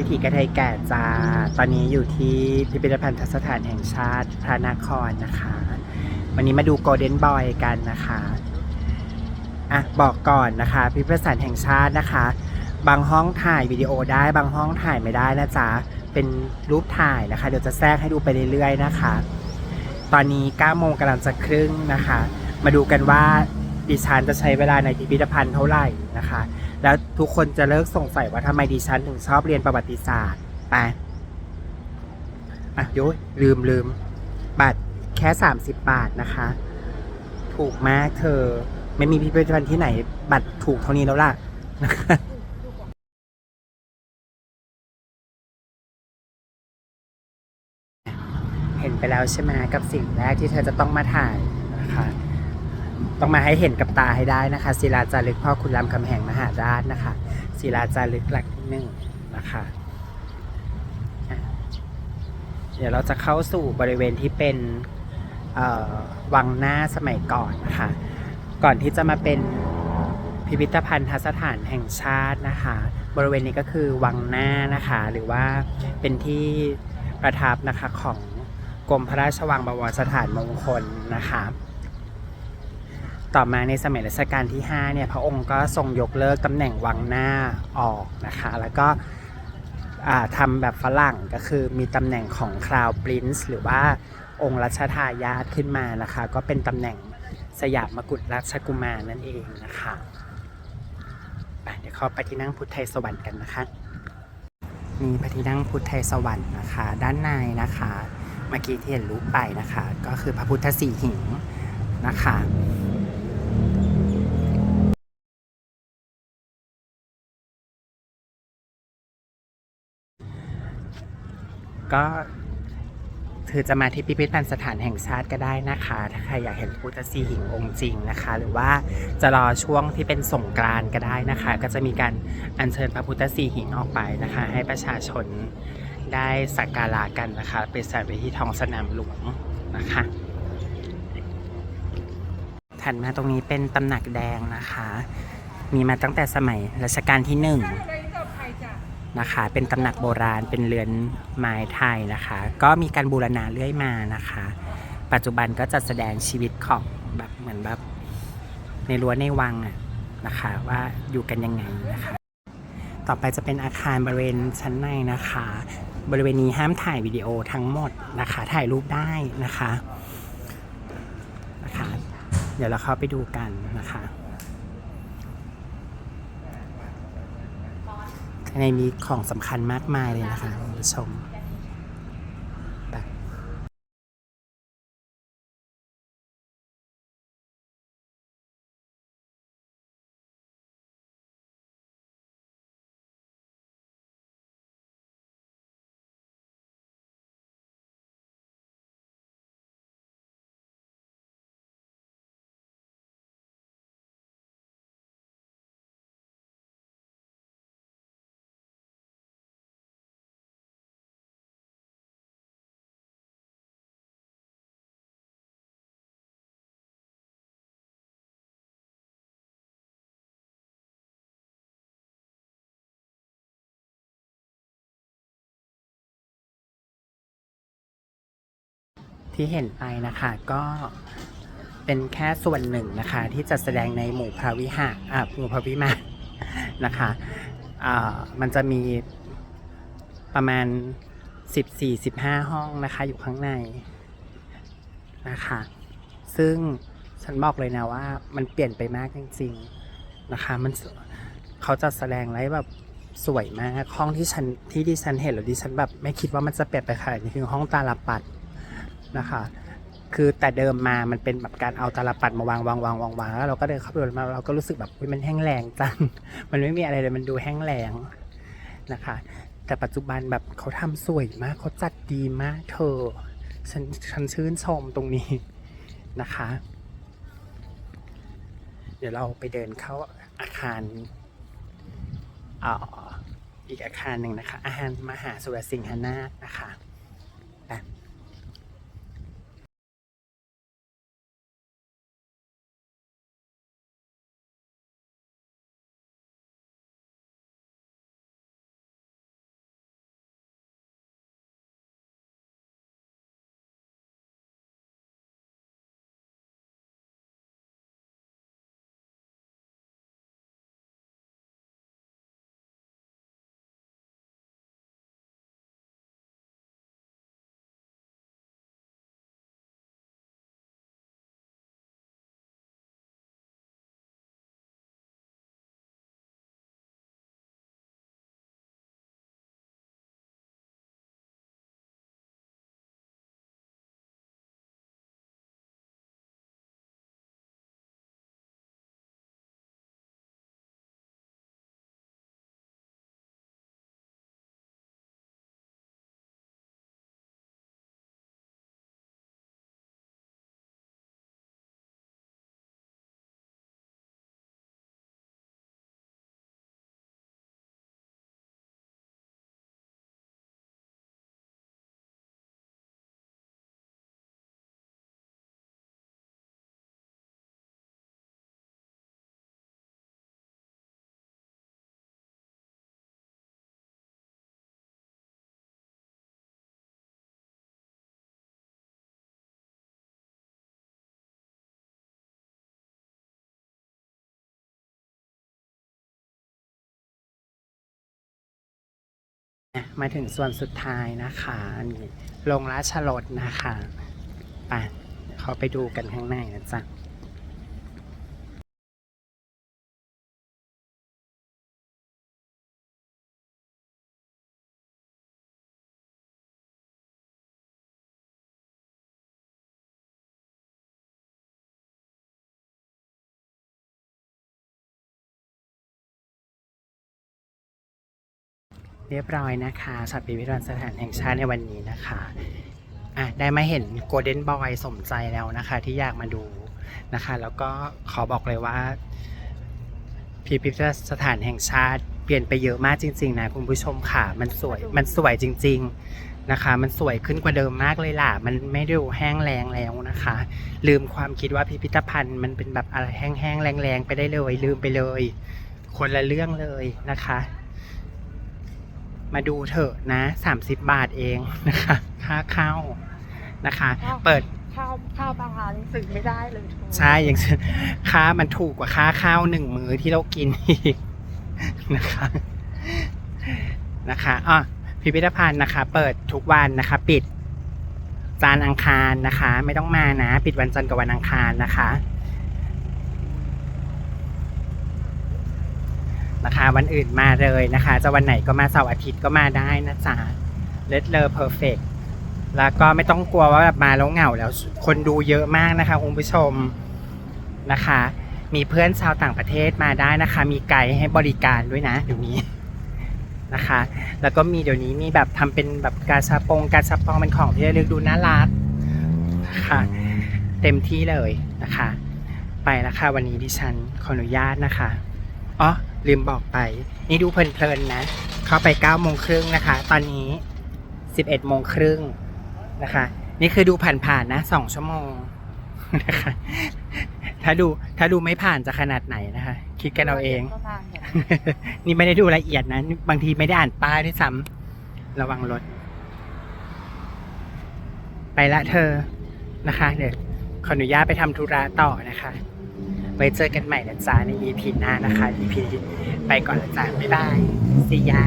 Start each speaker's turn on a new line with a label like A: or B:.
A: วิถีกระเทยแก่จ้าตอนนี้อยู่ที่พิพิธภัณฑสถานแห่งชาติพระนครนะคะ วันนี้มาดูโกลเด้นบอยกันนะคะอะบอกก่อนนะคะพิพิธภัณฑ์แห่งชาตินะคะ บางห้องถ่ายวิดีโอได้บางห้องถ่ายไม่ได้นะจ๊ะเป็นรูปถ่ายนะคะ เดี๋ยวจะแทรกให้ดูไปเรื่อยๆนะคะ ตอนนี้9โมงกำลังจะครึ่งนะคะ มาดูกันว่าดิฉันจะใช้เวลาในพิพิธภัณฑ์เท่าไหร่นะคะ แล้วทุกคนจะเลิกสงสัยว่าทำไมดิฉันถึงชอบเรียนประวัติศาสตร์ไปอะโยยลืมลืมบัตรแค่ 30 บาทนะคะ ถูกมากเธอ ไม่มีพิพิธภัณฑ์ที่ไหน บัตรถูกเท่านี้แล้วล่ะเห็นไปแล้วใช่ไหมกับสิ่งแรกที่เธอจะต้องมาถ่ายนะคะ ต้องมาให้เห็นกับตาให้ได้นะคะ ศิลาจารึกพ่อคุณรามคำแหงมหาราชนะคะ ศิลาจารึกหลักที่หนึ่งนะคะ เดี๋ยวเราจะเข้าสู่บริเวณที่เป็นวังหน้าสมัยก่อนนะคะ ก่อนที่จะมาเป็นพิพิธภัณฑสถานแห่งชาตินะคะ บริเวณนี้ก็คือวังหน้านะคะ หรือว่าเป็นที่ประทับนะคะของกรมพระราชวังบวรสถานมงคลนะคะ ต่อมาในสมัยรัชกาลที่5เนี่ยพระองค์ก็ทรงยกเลิกตำแหน่งวังหน้าออกนะคะ แล้วก็ทำแบบฝรั่งก็คือมีตำแหน่งของคราวปรินซ์หรือว่าองค์รัชทายาทขึ้นมานะคะ ก็เป็นตำแหน่งสยามมกุฎราชกุมารนั่นเองนะคะเดี๋ยวเข้าไปที่นั่งพุทธไทยสวรรค์กันนะคะ มีพระที่นั่งพุทธไทยสวรรค์นะคะ ด้านในนะคะ เมื่อกี้ที่เห็นรูปไปนะคะ ก็คือพระพุทธสีหิงนะคะ ก็คือจะมาที่พิพิธภัณฑ์สถานแห่งชาติก็ได้นะคะ ถ้าใครอยากเห็นพุทธสีหิงองค์จริงนะคะ หรือว่าจะรอช่วงที่เป็นสงกรานก็ได้นะคะ ก็จะมีการอัญเชิญพระพุทธสีหิงออกไปนะคะ ให้ประชาชนได้สักการะกันนะคะไปใส่ไปที่ท้องสนามหลวงนะคะถัดมาตรงนี้เป็นตำหนักแดงนะคะ มีมาตั้งแต่สมัยรัชกาลที่หนึ่ง นะคะ เป็นตำหนักโบราณเป็นเรือนไม้ไทยนะคะ ก็มีการบูรณาเรื่อยมานะคะ ปัจจุบันก็จะแสดงชีวิตของแบบเหมือนแบบในรั้วในวังอะนะคะว่าอยู่กันยังไงนะคะ ต่อไปจะเป็นอาคารบริเวณชั้นในนะคะ บริเวณนี้ห้ามถ่ายวิดีโอทั้งหมดนะคะ ถ่ายรูปได้นะคะนะคะ เดี๋ยวเราเข้าไปดูกันนะคะ ข้าง ในมีของสำคัญมากมายเลยนะคะคุณผู้ชม ที่เห็นไปนะคะก็เป็นแค่ส่วนหนึ่งนะคะ ที่จะแสดงในหมู่พระวิหารอ่าหมู่พระวิมานนะคะอ่ามันจะมีประมาณ 14-15 ห้องนะคะอยู่ข้างในนะคะ ซึ่งฉันบอกเลยนะว่ามันเปลี่ยนไปมากจริงๆนะคะ มันเขาจะแสดงไว้แบบสวยมากห้องที่ฉันที่ดิฉันเห็นแล้วดิฉันแบบไม่คิดว่ามันจะเปลี่ยนไปขนาดนี้คือห้องตาลปัด นะคะ คือแต่เดิมมามันเป็นแบบการเอาตาลปัดมาวางวางวางวางวางแล้วเราก็เดินเข้าไปดูมาเราก็รู้สึกแบบมันแห้งแรงจัง มันไม่มีอะไรเลยมันดูแห้งแรงนะคะ แต่ปัจจุบันแบบเขาทำสวยมากเขาจัดดีมากเธอฉันฉันชื่นชมตรงนี้นะคะ เดี๋ยวเราไปเดินเข้าอาคารอ่ออีกอาคารหนึ่งนะคะ อาคารมหาสุรสิงหนาถนะคะ มาถึงส่วนสุดท้ายนะคะนี่ลงราชรถนะคะไปเขาไปดูกันข้างในนะจ๊ะ เรียบร้อยนะคะสัตว์พิพิธภัณฑ์สถานแห่งชาติในวันนี้นะคะอะได้มาเห็นโกลเด้นบอยสมใจแล้วนะคะ ที่อยากมาดูนะคะ แล้วก็ขอบอกเลยว่าพิพิธสถานแห่งชาติเปลี่ยนไปเยอะมากจริง ๆ นะคุณผู้ชมค่ะ มันสวยมันสวยจริง ๆนะคะ มันสวยขึ้นกว่าเดิมมากเลยล่ะ มันไม่ได้ดูแห้งแรงแล้วนะคะ ลืมความคิดว่าพิพิธภัณฑ์มันเป็นแบบอะไรแห้งๆแรงๆไปได้เลยลืมไปเลย คนละเรื่องเลยนะคะ มาดูเถอะนะ 30 บาทเองนะคะ ค่าเข้านะคะ เปิด
B: ข้าวข้าวบางร้านซื้อไม่ได้เลยทุก
A: ใช่อย่างเช่นค่ามันถูกกว่าค่าข้าวหนึ่งมื้อที่เรากินอีกนะคะนะคะอะพิพิธภัณฑ์นะคะ เปิดทุกวันนะคะ ปิดจานทร์อังคารนะคะ ไม่ต้องมานะ ปิดวันจันทร์กับวันอังคารนะคะ นะคะ วันอื่นมาเลยนะคะ จะวันไหนก็มาเสาร์อาทิตย์ก็มาได้นะจ๊ะเลดเลอร์เพอร์เฟกแล้วก็ไม่ต้องกลัวว่าแบบมาแล้วเหงาแล้วคนดูเยอะมากนะคะคุณผู้ชมนะคะ มีเพื่อนชาวต่างประเทศมาได้นะคะ มีไกด์ให้บริการด้วยนะเดี๋ยวนี้นะคะ แล้วก็มีเดี๋ยวนี้มีแบบทำเป็นแบบกาชาปงกาชาปองเป็นของที่ระลึกดูน่ารักนะคะเต็มที่เลยนะคะ ไปแล้วค่ะวันนี้ดิฉันขออนุญาตนะคะอ๋อ ลืมบอกไป นี่ดูเพลินๆนะ เข้าไป9ก้าโมงครึ่งนะคะ ตอนนี้ 11โมงครึ่งนะคะ นี่คือดูผ่านๆนะสองชั่วโมงนะคะ ถ้าดูถ้าดูไม่ผ่านจะขนาดไหนนะคะ คิดกันเอาเอง
B: ก็นานเนี่ย
A: นี่ไม่ได้ดูละเอียดนะ บางทีไม่ได้อ่านป้ายด้วยซ้ำระวังรถ ไปละเธอนะคะ เดี๋ยวขออนุญาตไปทำธุระต่อนะคะ ไว้เจอกันใหม่นะจ๊ะใน EP หน้านะคะ EP ไปก่อนละจ้ะบ๊ายบายสียา